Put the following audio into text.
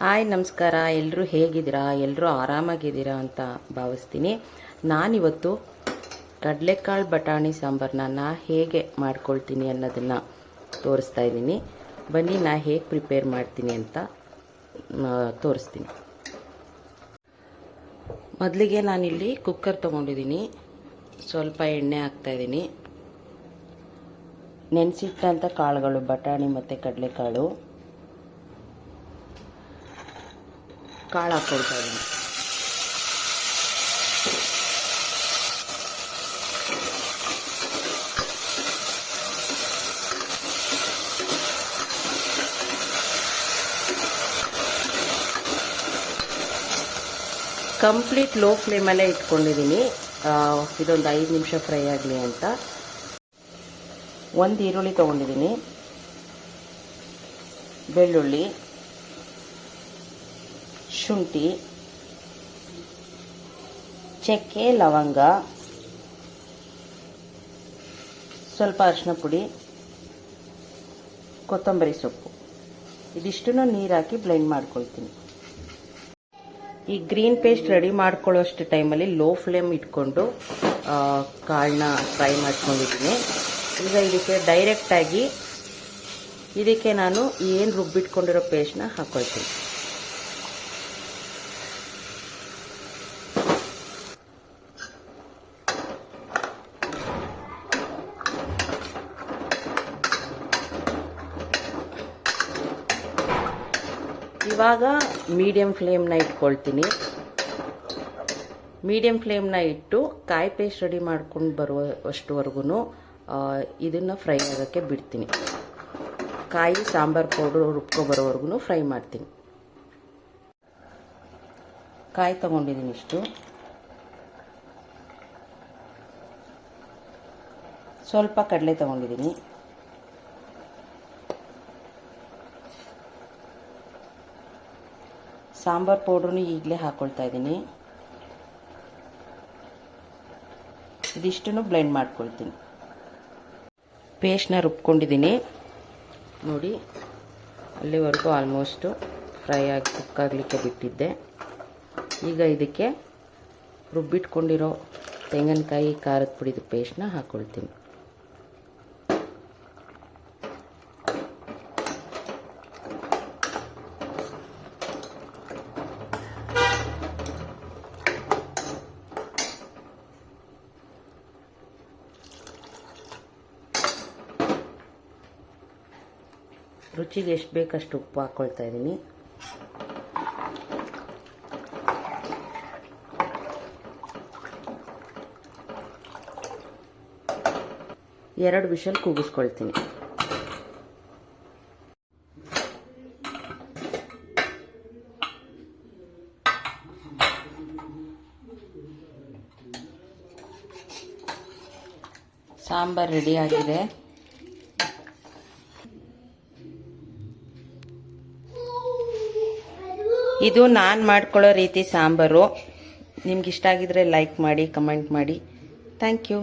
Hi, ನಮಸ್ಕಾರ. ಎಲ್ಲರೂ ಹೇಗಿದ್ದೀರಾ? ಎಲ್ಲರೂ ಆರಾಮಾಗಿದ್ದೀರಾ ಅಂತ ಭಾವಿಸ್ತೀನಿ. ನಾನಿವತ್ತು ಕಡಲೆಕಾಳು ಬಟಾಣಿ ಸಾಂಬಾರನ್ನ ನಾ ಹೇಗೆ ಮಾಡ್ಕೊಳ್ತೀನಿ ಅನ್ನೋದನ್ನು ತೋರಿಸ್ತಾ ಇದ್ದೀನಿ. ಬನ್ನಿ, ನಾ ಹೇಗೆ ಪ್ರಿಪೇರ್ ಮಾಡ್ತೀನಿ ಅಂತ ತೋರಿಸ್ತೀನಿ. ಮೊದಲಿಗೆ ನಾನಿಲ್ಲಿ ಕುಕ್ಕರ್ ತೊಗೊಂಡಿದ್ದೀನಿ. ಸ್ವಲ್ಪ ಎಣ್ಣೆ ಹಾಕ್ತಾಯಿದ್ದೀನಿ ನೆನೆಸಿಟ್ಟಂಥ ಕಾಳುಗಳು, ಬಟಾಣಿ ಮತ್ತು ಕಡಲೆಕಾಳು. ಕಾಳು ಹಾಕ್ಕೊಳ್ತಾ ಇದ್ದೀನಿ ಕಂಪ್ಲೀಟ್ ಲೋ ಫ್ಲೇಮಲ್ಲೇ ಇಟ್ಕೊಂಡಿದ್ದೀನಿ ಇದೊಂದು ಐದು ನಿಮಿಷ ಫ್ರೈ ಆಗಲಿ ಅಂತ. ಒಂದು ಈರುಳ್ಳಿ ತೊಗೊಂಡಿದ್ದೀನಿ. ಬೆಳ್ಳುಳ್ಳಿ. ಶುಂಠಿ, ಚಕ್ಕೆ, ಲವಂಗ, ಸ್ವಲ್ಪ ಅರಿಶಿನ ಪುಡಿ, ಕೊತ್ತಂಬರಿ ಸೊಪ್ಪು. ಇದಿಷ್ಟನ್ನು ನೀರು ಹಾಕಿ ಬ್ಲೆಂಡ್ ಮಾಡ್ಕೊಳ್ತೀನಿ. ಈ ಗ್ರೀನ್ ಪೇಸ್ಟ್ ರೆಡಿ ಮಾಡ್ಕೊಳ್ಳೋಷ್ಟು ಟೈಮಲ್ಲಿ ಲೋ ಫ್ಲೇಮ್ ಇಟ್ಕೊಂಡು ಕಾಳನ್ನ ಫ್ರೈ ಮಾಡ್ಕೊಂಡಿದ್ದೀನಿ. ಈಗ ಇದಕ್ಕೆ ಡೈರೆಕ್ಟಾಗಿ ಇದಕ್ಕೆ ನಾನು ಏನು ರುಬ್ಬಿಟ್ಕೊಂಡಿರೋ ಪೇಸ್ಟ್ನ ಹಾಕ್ಕೊಳ್ತೀನಿ ಇವಾಗ ಮೀಡಿಯಂ ಫ್ಲೇಮ್ನ ಇಟ್ಕೊಳ್ತೀನಿ. ಮೀಡಿಯಂ ಫ್ಲೇಮ್ನ ಇಟ್ಟು ಕಾಯಿ ಪೇಸ್ಟ್ ರೆಡಿ ಮಾಡ್ಕೊಂಡು ಬರುವಷ್ಟುವರೆಗೂ ಇದನ್ನು ಫ್ರೈ ಆಗೋಕ್ಕೆ ಬಿಡ್ತೀನಿ. ಕಾಯಿ, ಸಾಂಬಾರು ಪೌಡ್ರು ರುಬ್ಕೊ ಬರೋವರೆಗೂ ಫ್ರೈ ಮಾಡ್ತೀನಿ. ಕಾಯಿ ತಗೊಂಡಿದ್ದೀನಿ ಇಷ್ಟು. ಸ್ವಲ್ಪ ಕಡಲೆ ತಗೊಂಡಿದ್ದೀನಿ ಸಾಂಬಾರ್ ಪೌಡ್ರನ್ನು ಈಗಲೇ ಹಾಕ್ಕೊಳ್ತಾ ಇದ್ದೀನಿ. ಇದಿಷ್ಟನ್ನು ಬ್ಲೆಂಡ್ ಮಾಡ್ಕೊಳ್ತೀನಿ. ಪೇಸ್ಟ್ನ ರುಬ್ಕೊಂಡಿದ್ದೀನಿ. ನೋಡಿ, ಅಲ್ಲಿವರೆಗೂ ಆಲ್ಮೋಸ್ಟು ಫ್ರೈ ಆಗಿ ಕುಕ್ಕಾಗಲಿಕ್ಕೆ ಬಿಟ್ಟಿದ್ದೆ. ಈಗ ಇದಕ್ಕೆ ರುಬ್ಬಿಟ್ಕೊಂಡಿರೋ ತೆಂಗಿನಕಾಯಿ, ಖಾರದ ಪುಡಿದ ಪೇಸ್ಟ್ನ ಹಾಕ್ಕೊಳ್ತೀನಿ ರುಚಿಗೆ ಎಷ್ಟು ಬೇಕಷ್ಟು ಉಪ್ಪು ಹಾಕ್ಕೊಳ್ತಾ ಇದ್ದೀನಿ. ಎರಡು ವಿಷಲ್ ಕೂಗಿಸ್ಕೊಳ್ತೀನಿ. ಸಾಂಬಾರ್ ರೆಡಿ ಇದು ನಾನು ಮಾಡ್ಕೊಳ್ಳೋ ರೀತಿ ಸಾಂಬಾರು. ನಿಮ್ಗೆ ಇಷ್ಟ ಆಗಿದ್ರೆ ಲೈಕ್ ಮಾಡಿ ಕಮೆಂಟ್ ಮಾಡಿ. Thank you